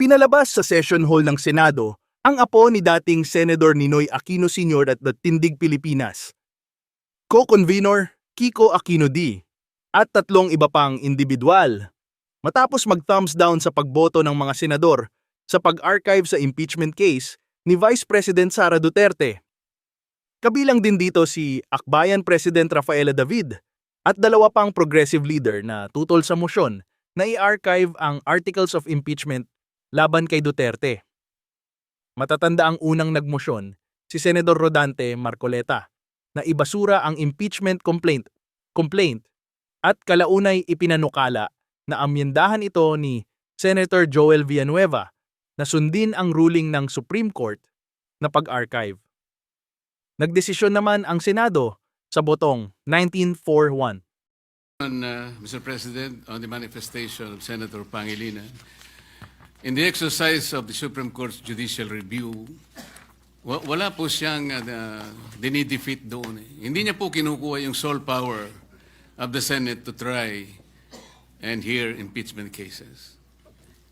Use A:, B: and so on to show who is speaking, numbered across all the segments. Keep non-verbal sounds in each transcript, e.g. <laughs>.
A: Pinalabas sa session hall ng Senado ang apo ni dating Senador Ninoy Aquino Sr. at the Tindig Pilipinas, co-convenor Kiko Aquino D. at tatlong iba pang individual. Matapos mag-thumbs down sa pagboto ng mga senador sa pag-archive sa impeachment case ni Vice President Sara Duterte. Kabilang din dito si Akbayan President Rafaela David at dalawa pang progressive leader na tutol sa motion na i-archive ang articles of impeachment laban kay Duterte. Matatanda ang unang nagmosyon, si Senador Rodante Marcoleta, na ibasura ang impeachment complaint, complaint at kalaunay ipinanukala na amyendahan ito ni Senator Joel Villanueva na sundin ang ruling ng Supreme Court na pag-archive. Nagdesisyon naman ang Senado sa botong 1941.
B: On, uh, Mr. President, on the manifestation of Senator Pangilinan, in the exercise of the Supreme Court's judicial review, wa- wala po siyang uh, dinidefeat doon. Eh. Hindi niya po kinukuha yung sole power of the Senate to try and hear impeachment cases.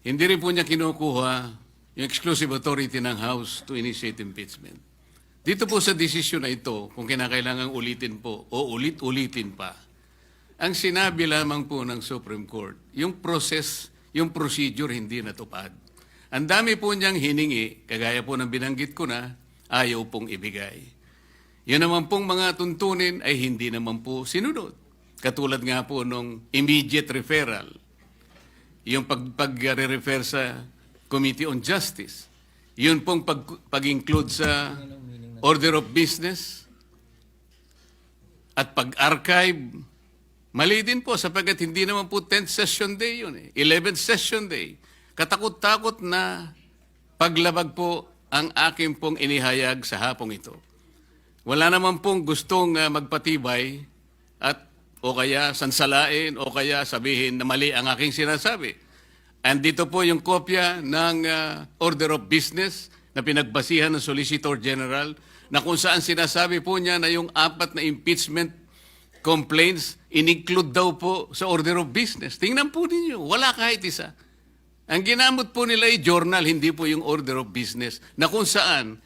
B: Hindi rin po niya kinukuha yung exclusive authority ng House to initiate impeachment. Dito po sa desisyon na ito, kung kinakailangan ulitin po o ulit-ulitin pa, ang sinabi lamang po ng Supreme Court, yung process, yung procedure hindi natupad. Ang dami po niyang hiningi, kagaya po ng binanggit ko na, ayaw pong ibigay. Yun naman pong mga tuntunin ay hindi naman po sinunod. Katulad nga po nung immediate referral, yung pag, pag-refer sa Committee on Justice, yun pong pag, pag-include sa order of business, at pag-archive, mali din po sapagkat hindi naman po 10th session day yun eh. 11th session day. Katakot-takot na paglabag po ang aking pong inihayag sa hapong ito. Wala naman pong gustong ah, magpatibay at o kaya sansalain o kaya sabihin na mali ang aking sinasabi. And dito po yung kopya ng ah, Order of Business na pinagbasihan ng Solicitor General na kung saan sinasabi po niya na yung apat na impeachment complaints in-include daw po sa Order of Business. Tingnan po ninyo, wala kahit isa. Ang ginamit po nila ay journal, hindi po yung Order of Business na kung saan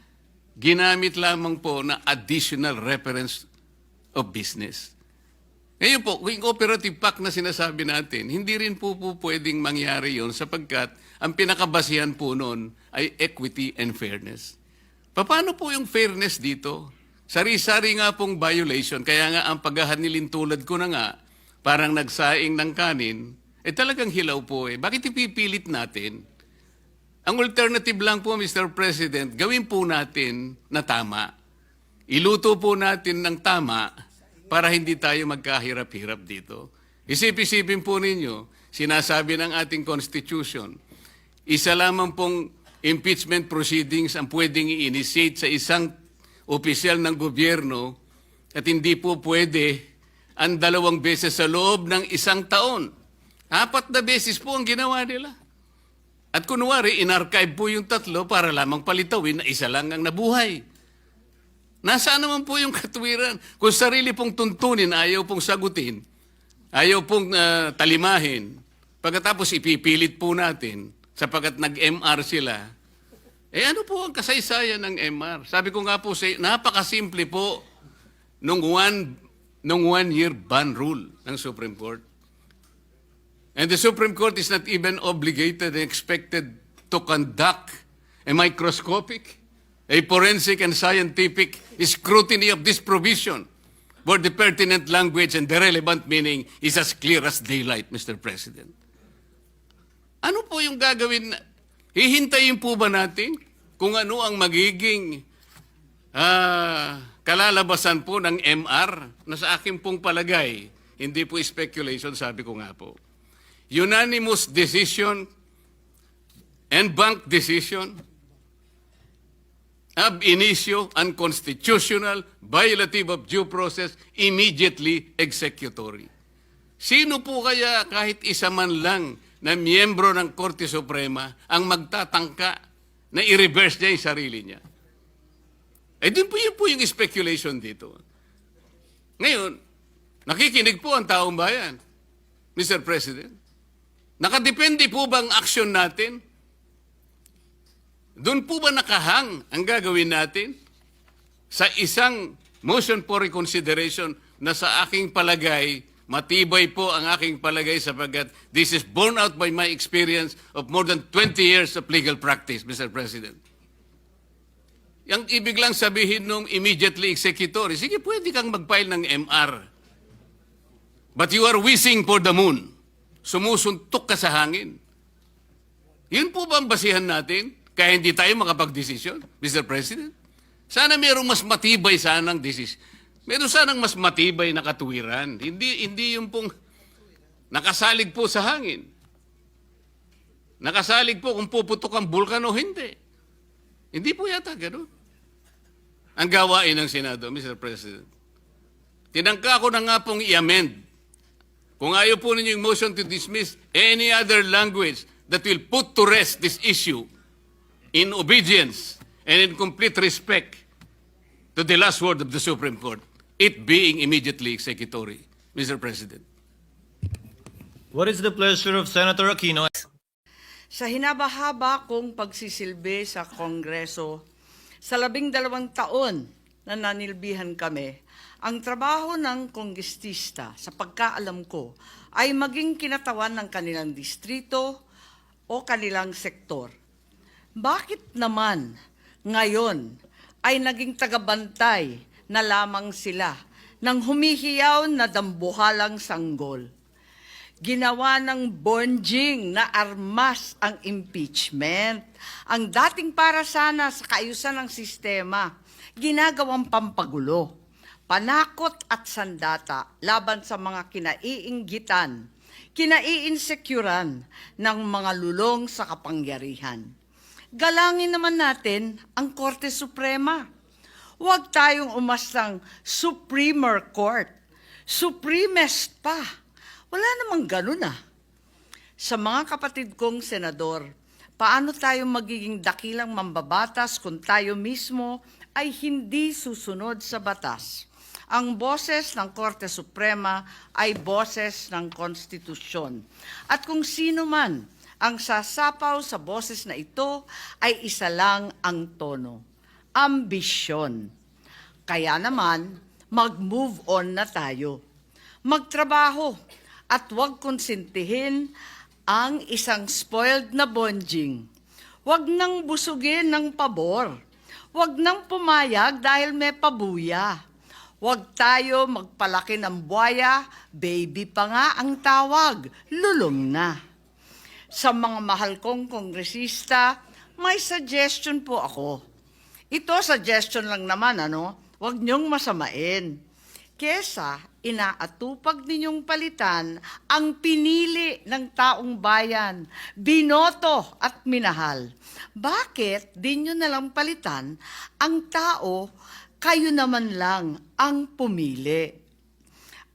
B: ginamit lamang po na additional reference of business. Ngayon po, yung operative pack na sinasabi natin, hindi rin po, po pwedeng mangyari yon sapagkat ang pinakabasihan po noon ay equity and fairness. Paano po yung fairness dito? Sari-sari nga pong violation, kaya nga ang paghahanilin tulad ko na nga, parang nagsaing ng kanin, eh talagang hilaw po eh. Bakit ipipilit natin? Ang alternative lang po, Mr. President, gawin po natin na tama. Iluto po natin ng tama para hindi tayo magkahirap-hirap dito. Isip-isipin po ninyo, sinasabi ng ating Constitution, isa lamang pong impeachment proceedings ang pwedeng i-initiate sa isang opisyal ng gobyerno at hindi po pwede ang dalawang beses sa loob ng isang taon. Apat na beses po ang ginawa nila. At kunwari, in-archive po yung tatlo para lamang palitawin na isa lang ang nabuhay. Nasaan naman po yung <laughs> katwiran? Kung sarili pong tuntunin, ayaw pong sagutin, ayaw pong ah, talimahin, pagkatapos ipipilit po natin, sapagkat nag-MR sila, eh ano po ang kasaysayan ng MR? Sabi ko nga po, sa, napakasimple po nung one, nung one-year ban rule ng Supreme Court. And the Supreme Court is not even obligated and expected to conduct a microscopic, a forensic and scientific scrutiny of this provision where the pertinent language and the relevant meaning is as clear as daylight, Mr. President. Ano po yung gagawin? Hihintayin po ba natin kung ano ang magiging ah, kalalabasan po ng MR na sa akin pong palagay, hindi po speculation, sabi ko nga po. Unanimous decision and bank decision ab initio unconstitutional, violative of due process, immediately executory. Sino po kaya kahit isa man lang na miyembro ng Korte Suprema ang magtatangka na i-reverse niya yung sarili niya? Eh, din po yun po yung speculation dito. Ngayon, nakikinig po ang taong bayan, Mr. President. Nakadepende po ba ang action natin Doon po ba nakahang ang gagawin natin? Sa isang motion for reconsideration na sa aking palagay, matibay po ang aking palagay sapagkat this is borne out by my experience of more than 20 years of legal practice, Mr. President. Yang ibig lang sabihin nung immediately executory, sige, pwede kang mag-file ng MR. But you are wishing for the moon. Sumusuntok ka sa hangin. Yun po ba ang basihan natin? Kaya hindi tayo makapag-desisyon, Mr. President? Sana mayroong mas matibay sanang desisyon. Meron sanang mas matibay na katuwiran. Hindi, hindi yung pong nakasalig po sa hangin. Nakasalig po kung puputok ang bulkan o hindi. Hindi po yata ganun. Ang gawain ng Senado, Mr. President. Tinangka ko na nga pong i-amend. Kung ayaw po ninyo yung motion to dismiss any other language that will put to rest this issue in obedience and in complete respect to the last word of the Supreme Court, it being immediately executory, Mr. President.
C: What is the pleasure of Senator Aquino?
D: Sa hinabahaba kong pagsisilbi sa Kongreso, sa labing dalawang taon na nanilbihan kami, ang trabaho ng kongrestista, sa pagkaalam ko, ay maging kinatawan ng kanilang distrito o kanilang sektor. Bakit naman ngayon ay naging tagabantay na lamang sila ng humihiyaw na dambuhalang sanggol? Ginawa ng bonjing na armas ang impeachment. Ang dating para sana sa kaayusan ng sistema, ginagawang pampagulo, panakot at sandata laban sa mga kinaiinggitan, kinaiinsecuran ng mga lulong sa kapangyarihan. Galangin naman natin ang Korte Suprema. Huwag tayong umastang Supremer Court. Supremest pa. Wala namang ganun ah. Sa mga kapatid kong senador, paano tayo magiging dakilang mambabatas kung tayo mismo ay hindi susunod sa batas? Ang boses ng Korte Suprema ay boses ng konstitusyon. At kung sino man ang sasapaw sa boses na ito ay isa lang ang tono, ambisyon. Kaya naman, mag-move on na tayo. Magtrabaho at huwag konsintihin ang isang spoiled na bonjing. Huwag nang busugin ng pabor. Huwag nang pumayag dahil may pabuya. Huwag tayo magpalaki ng buhaya, baby pa nga ang tawag, lulong na. Sa mga mahal kong kongresista, may suggestion po ako. Ito suggestion lang naman, ano? Huwag niyong masamain. Kesa inaatupag ninyong palitan ang pinili ng taong bayan, binoto at minahal. Bakit di nyo nalang palitan ang tao, kayo naman lang ang pumili?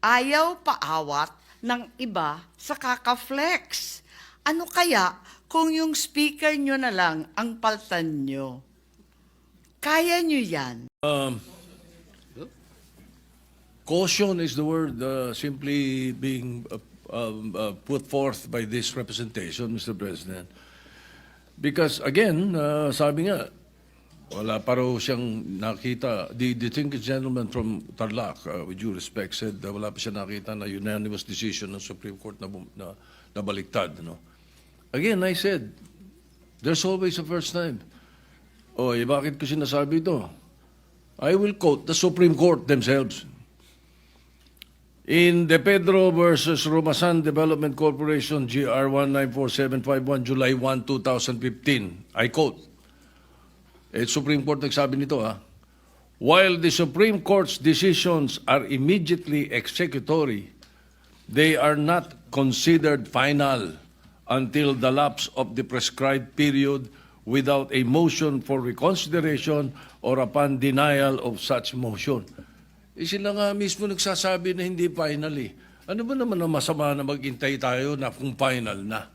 D: Ayaw paawat ng iba sa kakaflex. Ano kaya kung yung speaker nyo na lang ang paltan nyo? Kaya nyo yan.
E: Caution is the word uh, simply being uh, um, uh, put forth by this representation, Mr. President. Because again, uh, sabi nga, wala pa raw siyang nakita. The distinguished gentleman from Tarlac, uh, with due respect, said uh, wala pa siya nakita na unanimous decision ng Supreme Court na, na, na baliktad. No? Again, I said, there's always a first time. O, eh, bakit ko sinasabi ito? I will quote the Supreme Court themselves. In the Pedro versus Romasan Development Corporation, GR 194751, July 1, 2015, I quote, eh, Supreme Court nagsabi nito ha, While the Supreme Court's decisions are immediately executory, they are not considered final until the lapse of the prescribed period without a motion for reconsideration or upon denial of such motion. Eh sila nga mismo nagsasabi na hindi final eh. Ano ba naman ang masama na maghintay tayo na kung final na?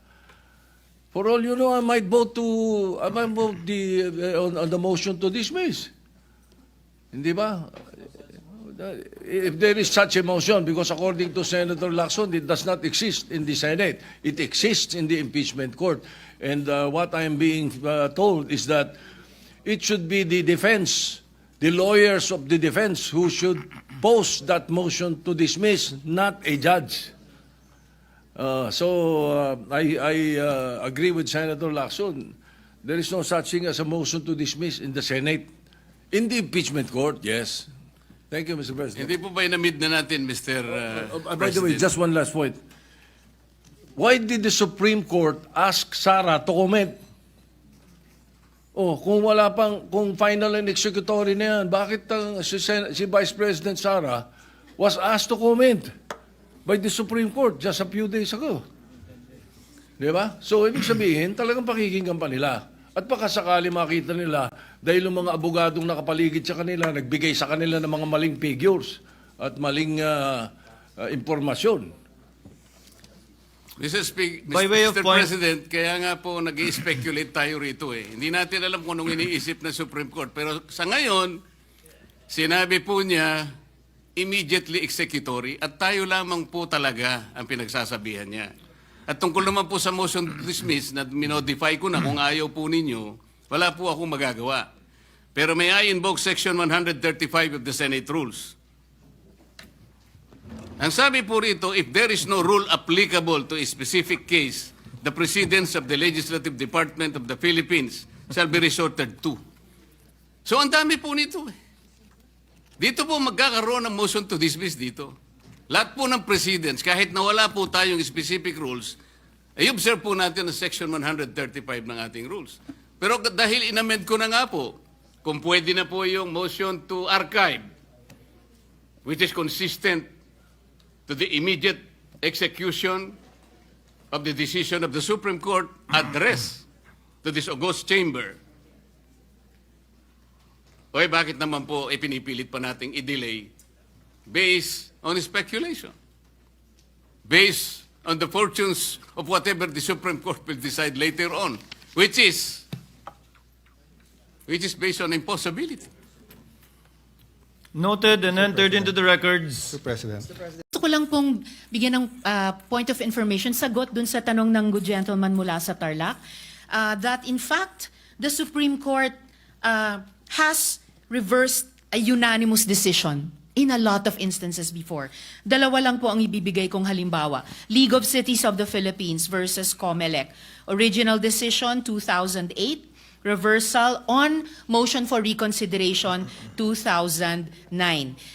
E: For all you know, I might vote to, I might vote the, uh, on, on the motion to dismiss. Hindi ba? If there is such a motion, because according to Senator Lacson, it does not exist in the Senate. It exists in the impeachment court. And uh, what I'm being uh, told is that it should be the defense, the lawyers of the defense who should pose that motion to dismiss, not a judge. Uh, so uh, I, I uh, agree with Senator Lacson. There is no such thing as a motion to dismiss in the Senate. In the impeachment court, yes. Thank you, Mr. President.
B: Hindi po ba inamid na natin, Mr. Uh,
E: Uh, by the way, just one last point. Why did the Supreme Court ask Sara to comment? Oh, kung wala pang, kung final and executory na yan, bakit ang si, si Vice President Sara was asked to comment by the Supreme Court just a few days ago? Di ba? So, ibig sabihin, talagang pakikinggan pa nila. At baka sakali makita nila, dahil yung mga abogadong nakapaligid sa kanila, nagbigay sa kanila ng mga maling figures at maling ah, ah, impormasyon.
B: Mr. Speak,
C: By way of
B: Mr.
C: point-
B: President, kaya nga po nag speculate tayo rito eh. Hindi natin alam kung anong iniisip ng Supreme Court. Pero sa ngayon, sinabi po niya, immediately executory at tayo lamang po talaga ang pinagsasabihan niya. At tungkol naman po sa motion to dismiss na minodify ko na kung ayaw po ninyo, wala po akong magagawa. Pero may I invoke Section 135 of the Senate Rules. Ang sabi po rito, if there is no rule applicable to a specific case, the precedence of the Legislative Department of the Philippines shall be resorted to. So ang dami po nito eh. Dito po magkakaroon ng motion to dismiss dito. Lahat po ng precedents, kahit nawala po tayong specific rules, ay observe po natin ang Section 135 ng ating rules. Pero dahil inamend ko na nga po, kung pwede na po yung motion to archive, which is consistent to the immediate execution of the decision of the Supreme Court addressed to this august chamber. Oy, bakit naman po ipinipilit pa nating i-delay based on speculation? Based on the fortunes of whatever the Supreme Court will decide later on, which is which is based on impossibility.
C: Noted and entered into the records.
F: Gusto ko lang pong bigyan ng ah, point of information, sagot dun sa tanong ng good gentleman mula sa Tarlac, ah, that in fact, the Supreme Court ah, has reversed a unanimous decision in a lot of instances before. Dalawa lang po ang ibibigay kong halimbawa. League of Cities of the Philippines versus COMELEC. Original decision, 2008. Reversal on motion for reconsideration 2009.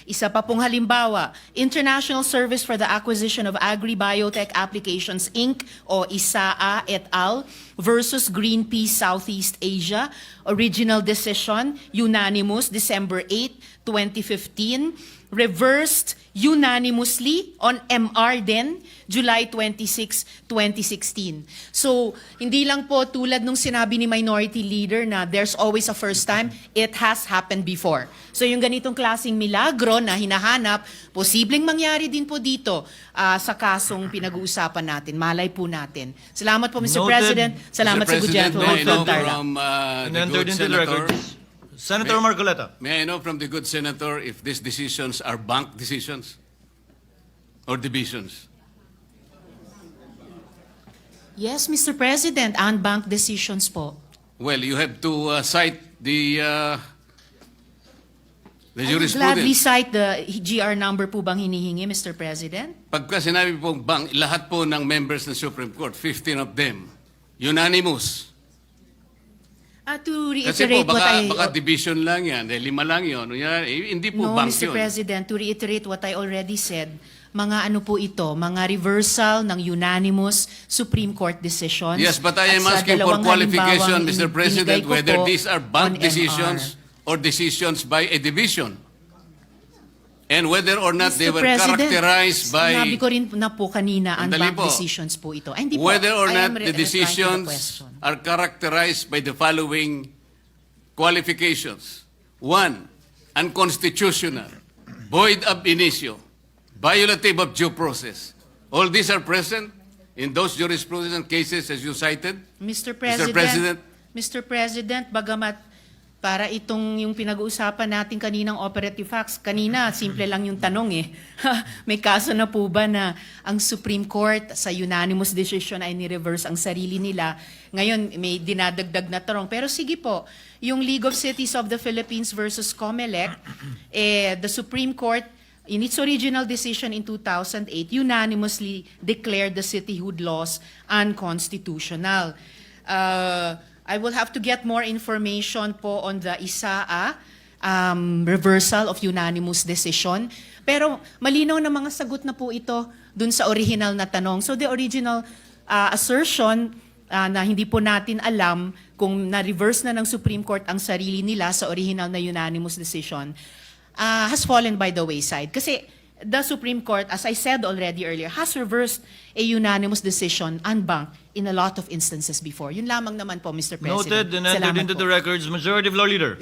F: Isa pa pong halimbawa, International Service for the Acquisition of Agri-Biotech Applications Inc. o ISAA et al. versus Greenpeace Southeast Asia. Original decision, unanimous, December 8, 2015. Reversed unanimously on MR din, July 26, 2016. So, hindi lang po tulad nung sinabi ni Minority Leader na there's always a first time, it has happened before. So, yung ganitong klasing milagro na hinahanap, posibleng mangyari din po dito ah, sa kasong pinag-uusapan natin. Malay po natin. Salamat po, Mr.
C: Noted.
F: President. Salamat
B: Mr.
F: sa good
B: President,
F: gentleman from
B: uh, the good
C: the
B: senator.
C: Senator Marcoleta.
B: may I know from the good senator if these decisions are bank decisions or divisions?
F: Yes, Mr. President, unbanked decisions po.
B: Well, you have to uh, cite the uh, the
F: I would gladly
B: jurisprudence.
F: cite the GR number po bang hinihingi, Mr. President?
B: Pagka sinabi pong bank, lahat po ng members ng Supreme Court, 15 of them, unanimous.
F: Uh, to
B: Kasi po,
F: reiterate what
B: baka,
F: I...
B: baka division lang yan, eh, lima lang yun. Yan, eh, hindi po
F: no,
B: bank
F: Mr.
B: yun.
F: President, to reiterate what I already said, mga ano po ito, mga reversal ng unanimous Supreme Court decisions.
B: Yes, but I am
F: At sa
B: asking for
F: dalawang
B: qualification,
F: halimbawang
B: Mr. President,
F: binigay ko
B: whether
F: po
B: these are bank decisions or decisions by a division. And whether or not they
F: Mr.
B: were
F: President,
B: characterized by...
F: Sinabi ko rin na po kanina, unbanked
B: po.
F: decisions po ito. Ay, hindi po.
B: whether or not the
F: the
B: decisions
F: question.
B: are characterized by the following qualifications. One, unconstitutional, void ab initio, violative of due process. All these are present in those jurisprudence cases as you cited.
F: Mr. President,
B: President.
F: Mr. President, bagamat para itong yung pinag-uusapan natin kaninang operative facts. Kanina, simple lang yung tanong eh. <laughs> May kaso na po ba na ang Supreme Court sa unanimous decision ay ni-reverse ang sarili nila? Ngayon, may dinadagdag na tarong. Pero sige po, yung League of Cities of the Philippines versus COMELEC, eh, the Supreme Court in its original decision in 2008, unanimously declared the cityhood laws unconstitutional. Uh, I will have to get more information po on the ISAA um, reversal of unanimous decision. Pero malinaw na mga sagot na po ito dun sa original na tanong. So the original uh, assertion uh, na hindi po natin alam kung na-reverse na ng Supreme Court ang sarili nila sa original na unanimous decision uh, has fallen by the wayside. Kasi the Supreme Court, as I said already earlier, has reversed a unanimous decision en banc in a lot of instances before. Yun lamang naman po, Mr. President.
C: Noted and entered
F: Salamat
C: into
F: po.
C: the records, Majority of Law Leader.